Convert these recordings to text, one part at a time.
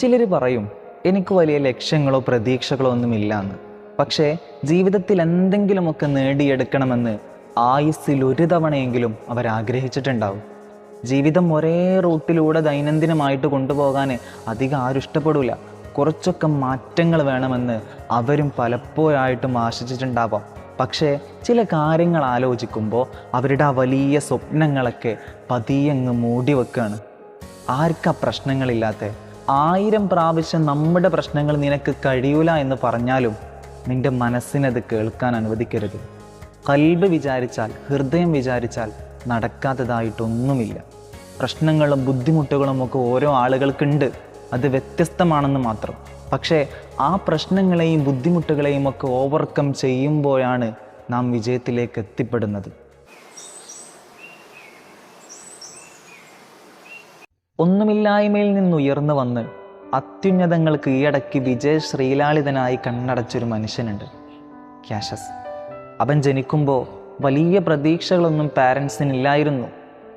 ചിലർ പറയും എനിക്ക് വലിയ ലക്ഷ്യങ്ങളോ പ്രതീക്ഷകളോ ഒന്നുമില്ല എന്ന് പക്ഷേ ജീവിതത്തിൽ എന്തെങ്കിലുമൊക്കെ നേടിയെടുക്കണമെന്ന് ആയുസ്സിൽ ഒരു തവണയെങ്കിലും അവർ ആഗ്രഹിച്ചിട്ടുണ്ടാവും ജീവിതം ഒരേ റൂട്ടിലൂടെ ദൈനംദിനമായിട്ട് കൊണ്ടുപോകാൻ അധികം ആരും ഇഷ്ടപ്പെടില്ല കുറച്ചൊക്കെ മാറ്റങ്ങൾ വേണമെന്ന് അവരും പലപ്പോഴായിട്ടും ആശിച്ചിട്ടുണ്ടാവാം. പക്ഷേ ചില കാര്യങ്ങൾ ആലോചിക്കുമ്പോൾ അവരുടെ ആ വലിയ സ്വപ്നങ്ങളൊക്കെ പതിയങ്ങ് മൂടി വെക്കുകയാണ് ആർക്കാ പ്രശ്നങ്ങളില്ലാത്ത ആയിരം പ്രാവശ്യം നമ്മുടെ പ്രശ്നങ്ങൾ നിനക്ക് കഴിയൂല എന്ന് പറഞ്ഞാലും നിന്റെ മനസ്സിനത് കേൾക്കാൻ അനുവദിക്കരുത്. കൽബ് വിചാരിച്ചാൽ ഹൃദയം വിചാരിച്ചാൽ നടക്കാത്തതായിട്ടൊന്നുമില്ല. പ്രശ്നങ്ങളും ബുദ്ധിമുട്ടുകളും ഒക്കെ ഓരോ ആളുകൾക്കുണ്ട്. അത് വ്യത്യസ്തമാണെന്ന് മാത്രം. പക്ഷേ ആ പ്രശ്നങ്ങളെയും ബുദ്ധിമുട്ടുകളെയും ഒക്കെ ഓവർകം ചെയ്യുമ്പോഴാണ് നാം വിജയത്തിലേക്ക് എത്തിപ്പെടുന്നത്. ഒന്നുമില്ലായ്മയിൽ നിന്നുയർന്നു വന്ന് അത്യുന്നതങ്ങൾ കീഴടക്കി വിജയ ശ്രീലാളിതനായി കണ്ണടച്ചൊരു മനുഷ്യനുണ്ട്. ക്യാഷസ് അവൻ ജനിക്കുമ്പോൾ വലിയ പ്രതീക്ഷകളൊന്നും പാരൻസിനില്ലായിരുന്നു.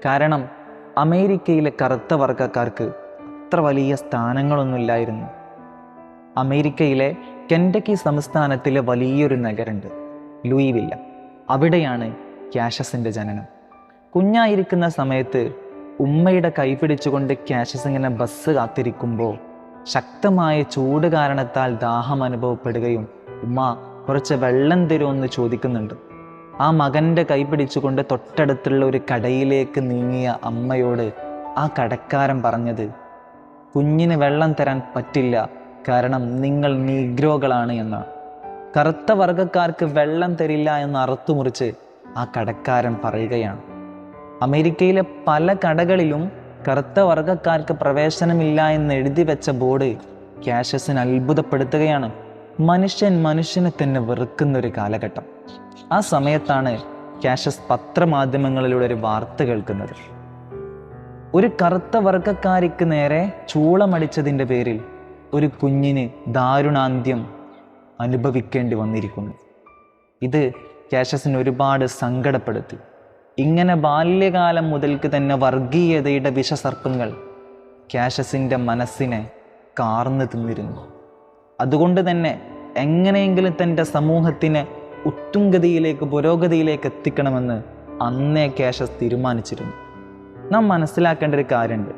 കാരണം അമേരിക്കയിലെ കറുത്ത വർഗക്കാർക്ക് അത്ര വലിയ സ്ഥാനങ്ങളൊന്നുമില്ലായിരുന്നു. അമേരിക്കയിലെ കെൻഡക്കി സംസ്ഥാനത്തിലെ വലിയൊരു നഗരമുണ്ട് ലൂയിവില്ല. അവിടെയാണ് ക്യാഷസിന്റെ ജനനം. കുഞ്ഞായിരിക്കുന്ന സമയത്ത് ഉമ്മയുടെ കൈ പിടിച്ചുകൊണ്ട് ക്യാഷസ് ഇങ്ങനെ ബസ് കാത്തിരിക്കുമ്പോൾ ശക്തമായ ചൂട് കാരണത്താൽ ദാഹം അനുഭവപ്പെടുകയും ഉമ്മ കുറച്ച് വെള്ളം തരുമെന്ന് ചോദിക്കുന്നുണ്ട്. ആ മകന്റെ കൈ പിടിച്ചുകൊണ്ട് തൊട്ടടുത്തുള്ള ഒരു കടയിലേക്ക് നീങ്ങിയ അമ്മയോട് ആ കടക്കാരൻ പറഞ്ഞത് കുഞ്ഞിന് വെള്ളം തരാൻ പറ്റില്ല കാരണം നിങ്ങൾ നീഗ്രോകളാണ് എന്നാണ്. കറുത്ത വർഗക്കാർക്ക് വെള്ളം തരില്ല എന്ന് അറുത്തുമുറിച്ച് ആ കടക്കാരൻ പറയുകയാണ്. അമേരിക്കയിലെ പല കടകളിലും കറുത്ത വർഗക്കാർക്ക് പ്രവേശനമില്ല എന്ന് എഴുതി വെച്ച ബോർഡ് ക്യാഷസിന് അത്ഭുതപ്പെടുത്തുകയാണ്. മനുഷ്യൻ മനുഷ്യനെ തന്നെ വെറുക്കുന്ന ഒരു കാലഘട്ടം. ആ സമയത്താണ് ക്യാഷസ് പത്രമാധ്യമങ്ങളിലൂടെ ഒരു വാർത്ത കേൾക്കുന്നത്. ഒരു കറുത്ത വർഗക്കാരിക്ക് നേരെ ചൂളമടിച്ചതിന്റെ പേരിൽ ഒരു കുഞ്ഞിന് ദാരുണാന്ത്യം അനുഭവിക്കേണ്ടി വന്നിരിക്കുന്നു. ഇത് ക്യാഷസിന് ഒരുപാട് സങ്കടപ്പെടുത്തി. ഇങ്ങനെ ബാല്യകാലം മുതൽക്ക് തന്നെ വർഗീയതയുടെ വിഷസർപ്പങ്ങൾ ക്യാഷസിന്റെ മനസ്സിനെ കാർന്നു തിന്നിരുന്നു. അതുകൊണ്ട് തന്നെ എങ്ങനെയെങ്കിലും തന്റെ സമൂഹത്തിനെ ഉത്തുംഗതിയിലേക്ക് പുരോഗതിയിലേക്ക് എത്തിക്കണമെന്ന് അന്നേ ക്യാഷസ് തീരുമാനിച്ചിരുന്നു. നാം മനസ്സിലാക്കേണ്ട ഒരു കാര്യമുണ്ട്.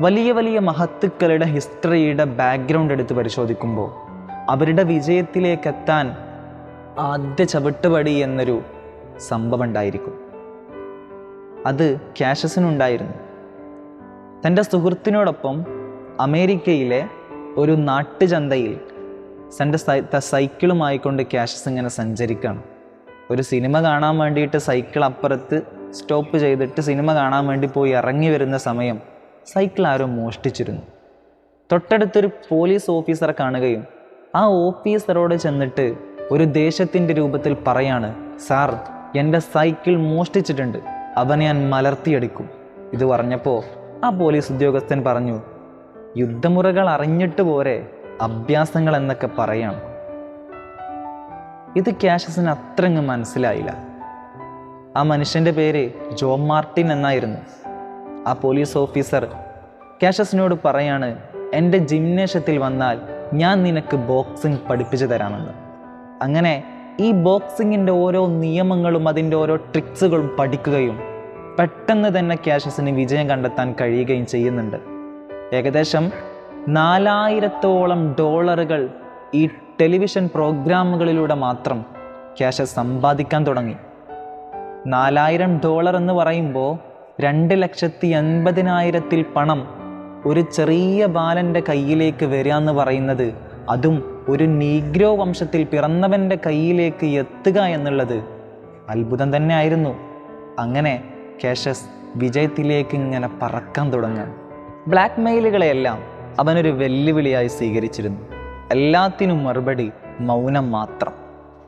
വലിയ വലിയ മഹത്തുക്കളുടെ ഹിസ്റ്ററിയുടെ ബാക്ക്ഗ്രൗണ്ട് എടുത്ത് പരിശോധിക്കുമ്പോൾ അവരുടെ വിജയത്തിലേക്കെത്താൻ ആദ്യ ചവിട്ടുപടി എന്നൊരു സംഭവം ഉണ്ടായിരിക്കും. അത് ക്യാഷസിനുണ്ടായിരുന്നു തന്റെ സുഹൃത്തിനോടൊപ്പം അമേരിക്കയിലെ ഒരു നാട്ടുചന്തയിൽ തന്റെ സൈക്കിളുമായി കൊണ്ട് ക്യാഷസ് ഇങ്ങനെ സഞ്ചരിക്കണം. ഒരു സിനിമ കാണാൻ വേണ്ടിയിട്ട് സൈക്കിൾ അപ്പുറത്ത് സ്റ്റോപ്പ് ചെയ്തിട്ട് സിനിമ കാണാൻ വേണ്ടി പോയി ഇറങ്ങി വരുന്ന സമയം സൈക്കിൾ ആരോ മോഷ്ടിച്ചിരുന്നു. തൊട്ടടുത്തൊരു പോലീസ് ഓഫീസറെ കാണുകയും ആ ഓഫീസറോട് ചെന്നിട്ട് ഒരു ദേശത്തിന്റെ രൂപത്തിൽ പറയാണ് സാർ എന്റെ സൈക്കിൾ മോഷ്ടിച്ചിട്ടുണ്ട്. അവനെ ഞാൻ മലർത്തിയെടുക്കും. ഇത് പറഞ്ഞപ്പോൾ ആ പോലീസ് ഉദ്യോഗസ്ഥൻ പറഞ്ഞു യുദ്ധമുറകൾ അറിഞ്ഞിട്ട് പോരെ അഭ്യാസങ്ങൾ എന്നൊക്കെ പറയാം. ഇത് ക്യാഷസിന് അത്രങ്ങ് മനസ്സിലായില്ല. ആ മനുഷ്യന്റെ പേര് ജോ മാർട്ടിൻ എന്നായിരുന്നു. ആ പോലീസ് ഓഫീസർ ക്യാഷസിനോട് പറയാണ് എന്റെ ജിംനേഷ്യത്തിൽ വന്നാൽ ഞാൻ നിനക്ക് ബോക്സിംഗ് പഠിപ്പിച്ചു തരാമെന്ന്. അങ്ങനെ ഈ ബോക്സിങ്ങിന്റെ ഓരോ നിയമങ്ങളും അതിന്റെ ഓരോ ട്രിക്സുകളും പഠിക്കുകയും പെട്ടെന്ന് തന്നെ ക്യാഷസിന് വിജയം കണ്ടെത്താൻ കഴിയുകയും ചെയ്യുന്നുണ്ട്. ഏകദേശം നാലായിരത്തോളം ഡോളറുകൾ ഈ ടെലിവിഷൻ പ്രോഗ്രാമുകളിലൂടെ മാത്രം ക്യാഷസ് സമ്പാദിക്കാൻ തുടങ്ങി. നാലായിരം ഡോളർ എന്ന് പറയുമ്പോൾ രണ്ട് ലക്ഷത്തി എൺപതിനായിരത്തിൽ പണം ഒരു ചെറിയ ബാലന്റെ കയ്യിലേക്ക് വരിക എന്ന് പറയുന്നത് അതും ഒരു നീഗ്രോ വംശത്തിൽ പിറന്നവന്റെ കയ്യിലേക്ക് എത്തുക എന്നുള്ളത് അത്ഭുതം തന്നെ ആയിരുന്നു അങ്ങനെ കേശസ് വിജയത്തിലേക്ക് ഇങ്ങനെ പറക്കാൻ തുടങ്ങാൻ ബ്ലാക്ക് മെയിലുകളെയെല്ലാം അവനൊരു വെല്ലുവിളിയായി സ്വീകരിച്ചിരുന്നു. എല്ലാത്തിനും മറുപടി മൗനം മാത്രം.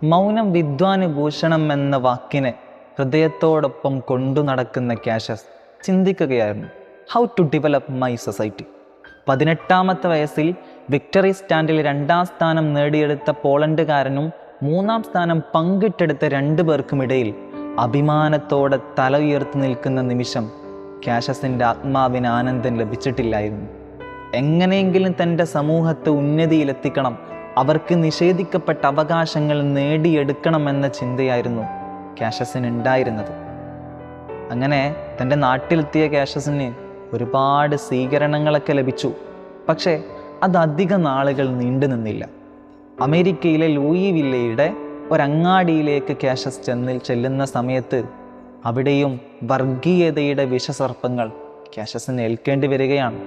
മൗനം വിദ്വാന് ഭൂഷണം എന്ന വാക്കിനെ ഹൃദയത്തോടൊപ്പം കൊണ്ടു നടക്കുന്ന ക്യാഷസ് ചിന്തിക്കുകയായിരുന്നു. How to develop my society പതിനെട്ടാമത്തെ വയസ്സിൽ വിക്ടറി സ്റ്റാൻഡിൽ രണ്ടാം സ്ഥാനം നേടിയെടുത്ത പോളണ്ടുകാരനും മൂന്നാം സ്ഥാനം പങ്കിട്ടെടുത്ത രണ്ടു പേർക്കുമിടയിൽ അഭിമാനത്തോടെ തല ഉയർത്തി നിൽക്കുന്ന നിമിഷം കാഷസിന്റെ ആത്മാവിന് ആനന്ദം ലഭിച്ചിട്ടില്ലായിരുന്നു. എങ്ങനെയെങ്കിലും തന്റെ സമൂഹത്തെ ഉന്നതിയിലെത്തിക്കണം അവർക്ക് നിഷേധിക്കപ്പെട്ട അവകാശങ്ങൾ നേടിയെടുക്കണമെന്ന ചിന്തയായിരുന്നു കാഷസിന് ഉണ്ടായിരുന്നത് അങ്ങനെ തന്റെ നാട്ടിലെത്തിയ കാഷസിന് ഒരുപാട് സ്വീകരണങ്ങളൊക്കെ ലഭിച്ചു. പക്ഷേ അത് അധിക നാളുകൾ നീണ്ടു നിന്നില്ല. അമേരിക്കയിലെ ലൂയി വില്ലയുടെ ഒരങ്ങാടിയിലേക്ക് കാഷസ് ചെന്നിൽ ചെല്ലുന്ന സമയത്ത് അവിടെയും വർഗീയതയുടെ വിഷസർപ്പങ്ങൾ കാഷസിന് ഏൽക്കേണ്ടി വരികയാണ്.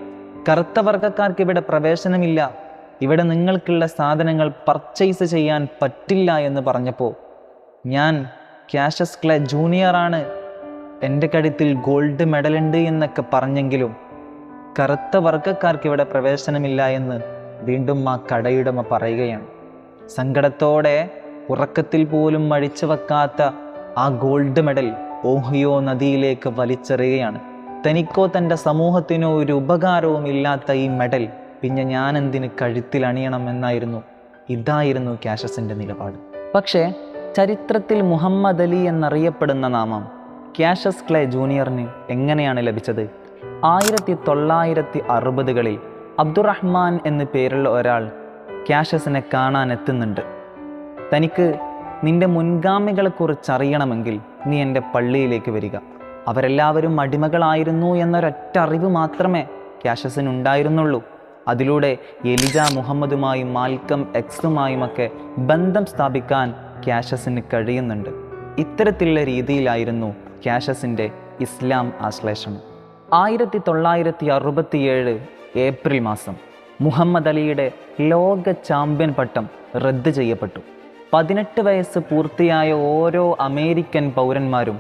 കറുത്ത വർഗക്കാർക്ക് ഇവിടെ പ്രവേശനമില്ല. ഇവിടെ നിങ്ങൾക്കുള്ള സാധനങ്ങൾ പർച്ചേസ് ചെയ്യാൻ പറ്റില്ല എന്ന് പറഞ്ഞപ്പോൾ ഞാൻ ക്യാഷസ് ക്ലേ ജൂനിയറാണ് എന്റെ കഴുത്തിൽ ഗോൾഡ് മെഡലുണ്ട് എന്നൊക്കെ പറഞ്ഞെങ്കിലും കറുത്ത വർഗക്കാർക്ക് ഇവിടെ പ്രവേശനമില്ല എന്ന് വീണ്ടും ആ കടയുടമ പറയുകയാണ്. സങ്കടത്തോടെ ഉറക്കത്തിൽ പോലും മഴിച്ചു വെക്കാത്ത ആ ഗോൾഡ് മെഡൽ ഓഹിയോ നദിയിലേക്ക് വലിച്ചെറിയുകയാണ്. തനിക്കോ തന്റെ സമൂഹത്തിനോ ഒരു ഉപകാരവും ഇല്ലാത്ത ഈ മെഡൽ പിന്നെ ഞാൻ എന്തിന് കഴുത്തിൽ അണിയണം എന്നായിരുന്നു. ഇതായിരുന്നു കാഷസിന്റെ നിലപാട്. പക്ഷേ ചരിത്രത്തിൽ മുഹമ്മദ് അലി എന്നറിയപ്പെടുന്ന നാമം ക്യാഷസ് ക്ലേ ജൂനിയറിന് എങ്ങനെയാണ് ലഭിച്ചത്? ആയിരത്തി തൊള്ളായിരത്തി അറുപതുകളിൽ അബ്ദുറഹ്മാൻ എന്ന് പേരുള്ള ഒരാൾ ക്യാഷസിനെ കാണാൻ എത്തുന്നുണ്ട് തനിക്ക് നിന്റെ മുൻഗാമികളെക്കുറിച്ചറിയണമെങ്കിൽ നീ എന്റെ പള്ളിയിലേക്ക് വരിക. അവരെല്ലാവരും അടിമകളായിരുന്നു എന്നൊരൊറ്റ അറിവ് മാത്രമേ ക്യാഷസിന് ഉണ്ടായിരുന്നുള്ളൂ അതിലൂടെ എലിജ മുഹമ്മദുമായും മാൽക്കം എക്സുമായുമൊക്കെ ബന്ധം സ്ഥാപിക്കാൻ ക്യാഷസിന് കഴിയുന്നുണ്ട്. ഇത്തരത്തിലുള്ള രീതിയിലായിരുന്നു ക്യാഷസിന്റെ ഇസ്ലാം ആശ്ലേഷണം. ആയിരത്തി തൊള്ളായിരത്തി അറുപത്തിയേഴ് ഏപ്രിൽ മാസം മുഹമ്മദ് അലിയുടെ ലോക ചാമ്പ്യൻ പട്ടം റദ്ദ് ചെയ്യപ്പെട്ടു. പതിനെട്ട് വയസ്സ് പൂർത്തിയായ ഓരോ അമേരിക്കൻ പൗരന്മാരും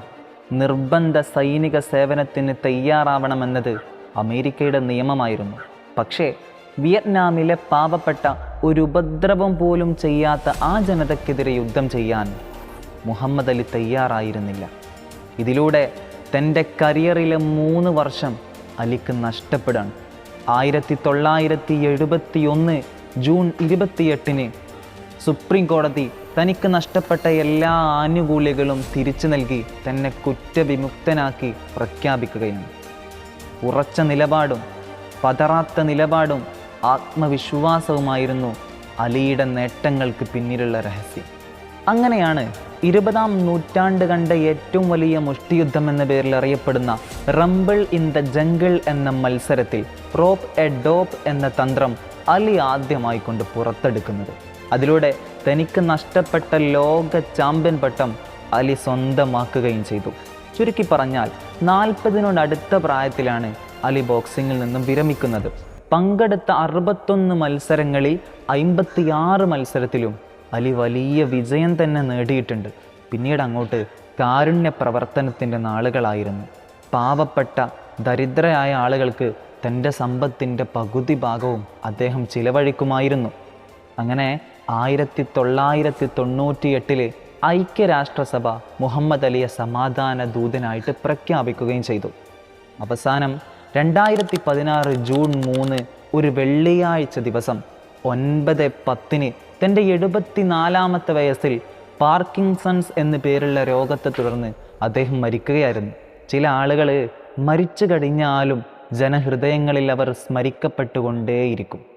നിർബന്ധ സൈനിക സേവനത്തിന് തയ്യാറാവണമെന്നത് അമേരിക്കയുടെ നിയമമായിരുന്നു. പക്ഷേ വിയറ്റ്നാമിലെ പാവപ്പെട്ട ഒരു ഉപദ്രവം പോലും ചെയ്യാത്ത ആ ജനതയ്ക്കെതിരെ യുദ്ധം ചെയ്യാൻ മുഹമ്മദ് അലി തയ്യാറായിരുന്നില്ല. ഇതിലൂടെ തന്റെ കരിയറിലെ മൂന്ന് വർഷം അലിക്ക് നഷ്ടപ്പെടാണ് ആയിരത്തി തൊള്ളായിരത്തി എഴുപത്തി ഒന്ന് ജൂൺ ഇരുപത്തിയെട്ടിന് സുപ്രീം കോടതി തനിക്ക് നഷ്ടപ്പെട്ട എല്ലാ ആനുകൂല്യങ്ങളും തിരിച്ചു നൽകി തന്നെ കുറ്റവിമുക്തനാക്കി പ്രഖ്യാപിക്കുകയാണ്. ഉറച്ച നിലപാടും പതറാത്ത നിലപാടും ആത്മവിശ്വാസവുമായിരുന്നു അലിയുടെ നേട്ടങ്ങൾക്ക് പിന്നിലുള്ള രഹസ്യം. അങ്ങനെയാണ് ഇരുപതാം നൂറ്റാണ്ട് കണ്ട ഏറ്റവും വലിയ മുഷ്ടിയുദ്ധം എന്ന പേരിൽ അറിയപ്പെടുന്ന റംബിൾ ഇൻ ദ ജംഗിൾ എന്ന മത്സരത്തിൽ റോപ്പ് എ ഡോപ്പ് എന്ന തന്ത്രം അലി ആദ്യമായി കൊണ്ട് പുറത്തെടുക്കുന്നത്. അതിലൂടെ തനിക്ക് നഷ്ടപ്പെട്ട ലോക ചാമ്പ്യൻ പട്ടം അലി സ്വന്തമാക്കുകയും ചെയ്തു. ചുരുക്കി പറഞ്ഞാൽ നാൽപ്പതിനോടടുത്ത പ്രായത്തിലാണ് അലി ബോക്സിങ്ങിൽ നിന്നും വിരമിക്കുന്നത്. പങ്കെടുത്ത അറുപത്തൊന്ന് മത്സരങ്ങളിൽ അമ്പത്തിയാറ് മത്സരത്തിലും അലി വലിയ വിജയം തന്നെ നേടിയിട്ടുണ്ട്. പിന്നീട് അങ്ങോട്ട് കാരുണ്യ പ്രവർത്തനത്തിന്റെ നാളുകളായിരുന്നു. പാവപ്പെട്ട ദരിദ്രരായ ആളുകൾക്ക് തന്റെ സമ്പത്തിന്റെ പകുതി ഭാഗവും അദ്ദേഹം ചിലവഴിക്കുമായിരുന്നു. അങ്ങനെ ആയിരത്തി തൊള്ളായിരത്തി തൊണ്ണൂറ്റി എട്ടിൽ ഐക്യരാഷ്ട്രസഭ മുഹമ്മദ് അലിയെ സമാധാന ദൂതനായിട്ട് പ്രഖ്യാപിക്കുകയും ചെയ്തു. അവസാനം രണ്ടായിരത്തി പതിനാറ് ജൂൺ മൂന്ന് ഒരു വെള്ളിയാഴ്ച ദിവസം ഒൻപത് പത്തിന് തന്റെ എഴുപത്തിനാലാമത്തെ വയസ്സിൽ പാർക്കിൻസൺസ് എന്നു പേരുള്ള രോഗത്തെ തുടർന്ന് അദ്ദേഹം മരിക്കുകയായിരുന്നു. ചില ആളുകൾ മരിച്ചു കഴിഞ്ഞാലും ജനഹൃദയങ്ങളിൽ അവർ സ്മരിക്കപ്പെട്ടുകൊണ്ടേയിരിക്കും.